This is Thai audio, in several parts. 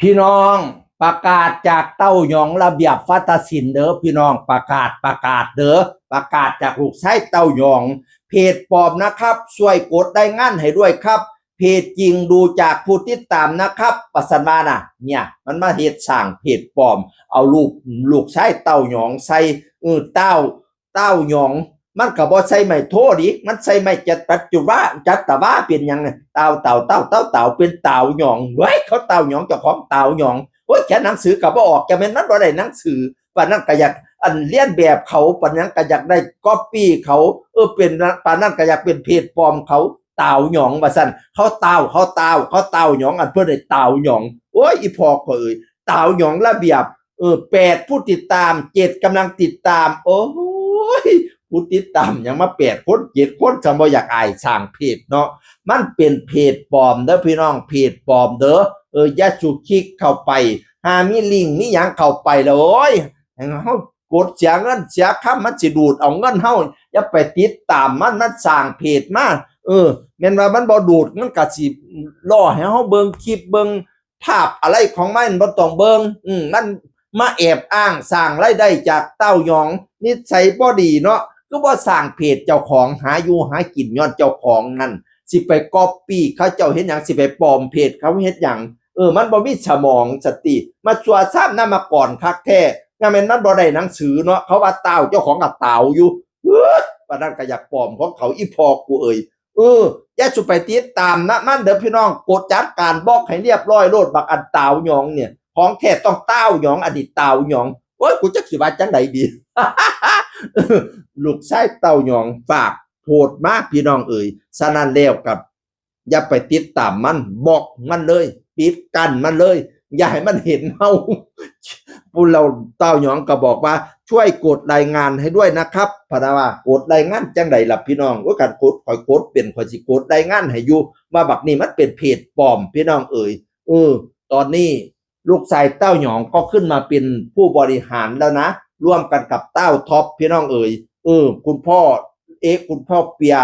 พี่น้องประกาศจากเต้าหยองระเบียบฟัตศิลป์เด้อพี่น้องประกาศประกาศเด้อประกาศจากลูกชายเต้าหยอง เพจปลอมนะครับ ช่วยกดได้งานให้ด้วยครับ เพจจริงดูจากผู้ติดตามนะครับปัสมาน่ะ เนี่ย มันมาเฮ็ดสร้างเพจปลอม เอาลูกลูกชายเต้าหยองใส่เออเต้าเต้าหยอง มันก็บ่ใส่ไม่โทดิมันใส่ไม่จัดปัจจุบันจัดตะว่าเป็นยังไงเต่าเต่าเต่าเต่าเต่าเป็นเต่าหยองเว้ยเขาเต่าหยองเจ้าของเต่าหยองโอ้ยแค่หนังสือก็บ่ออกจะแม่นนั้นบ่ได้หนังสือปานนั้นก็อยากอันเลียนแบบเขาปานนั้นก็อยากได้ก๊อปปี้เขาเออเป็นปานนั้นก็อยากเป็นเพจปลอมเขาเต่าหยองว่าซั่นเขาเต่าเขาเต่าเขาเต่าหยองอันเพิ่นได้เต่าหยองโอ้ยอีพอก็เอ้ยเต่าหยองระเบียบเออแปดผู้ติดตามเจ็ดกำลังติดตาม โอ้ย ผู้ติดตามยังมาแปดคนเจ็ดคนจำบ่อยากอายสร้างเพจเนาะมันเป็นเพจปลอมเด้อพี่น้องเพจปลอมเด้อเออย่าสุคิกเข้าไปหามีลิงมีหยังเข้าไปแล้วโอ้ยเฮากดเสียเงินเสียค่ามันสิดูดเอาเงินเฮาอย่าไปติดตามมันมันสร้างเพจมาเออแม่นว่ามันบ่ดูดมันก็สิล่อให้เฮาเบิ่งคลิปเบิ่งภาพอะไรของมันบ่ต้องเบิ่งอืมมันมาแอบอ้างสร้างรายได้จากเต้ายองนิสัยบ่ดีเนาะ ก็ว่สร้างเพจเจ้าของหาอยู่หากินย้อนเจ้าของนั่นสิไปก๊อปปี้เขาเจ้าเห็นหยังสิไปปลอมเพจเขาเฮ็ดหยังเออมันบ่มีสมองสติ มาชัวซ้ำนำมาก่อนคักแท้งานแม่นมันบ่ได้หนังสือเนาะเขาว่าเต้าเจ้าของกับเต้าอยู่เออว่านั่นก็อยากปลอมของเขาอีพอกูเอ่ยเออย่าสุไปติดตามนะมันเด้อพี่น้องกดจัดการบอกให้เรียบร้อยโลดบักอันเต้าหยองเนี่ยของแท้ต้องเต้าหยองอดีตเต้าหยองโอ้ยกูจักสิว่าจังไดดี ลูกชายเต่าหยองฝากโพดมากพี่น้องเอ่ยสนั่นแล้วกับ อย่าไปติดตามมันบอกมันเลย ปิดกันมันเลย อย่าให้มันเห็นเฮาผู้เราเต้าหยองก็บอกว่า ช่วยกดรายงานให้ด้วยนะครับพนะว่ากดรายงานจังใดล่ะพี่น้องว่าการกดคอยกดเป็นคอยสิกดรายงานให้อยู่ว่าบักนี้มันเป็นเพจปลอมพี่น้องเอ่ยเออตอนนี้ลูกชายเต้าหยองก็ขึ้นมาเป็นผู้บริหารแล้วนะ ร่วมกันกับเต้าท็อปพี่น้องเอ๋ยเออคุณพ่อเอ็กคุณพ่อเปีย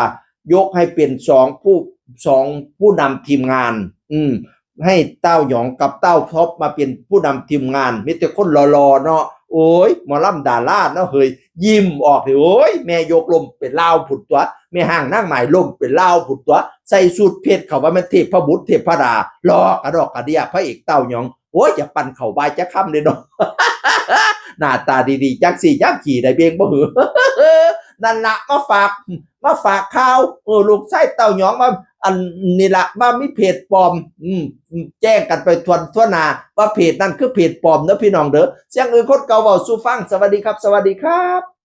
ยกให้เป็นสองผู้สองผู้นำทีมงาน อืม ให้เต้าหยองกับเต้าท็อปมาเป็นผู้นำทีมงานมีแต่คนรอๆเนาะโอ้ยหมอลำดาราเนาะเฮ้ยยิ้มออกเลยโอ้ยแม่ยกลมเป็นลาวผุดตัวแม่ห่างนั่งหมายลมเป็นลาวผุดตัว ใส่สูทเพชรเขาว่ามันเทพพระบุตรเทพพระดารอกระดอกกระเดียพระเอกเต้าหยองโอ้ยอย่าปั่นเข่าบจะค่ำเลยเนาะ หน้าตาดีๆจักสี่จักขี่ได้เบียงบ่หือนั่นละมาฝากมาฝากข่าวเออลูกไส้เต่าหยองมาอันนี่ละมามีเพจปลอม อืมแจ้งกันไปทวนทวนา ว่าเพจนั่นคือเพจปลอมนะพี่น้องเด้อเสียงอื่นคนเก่าเบาสู่ฟังสวัสดีครับ สวัสดีครับ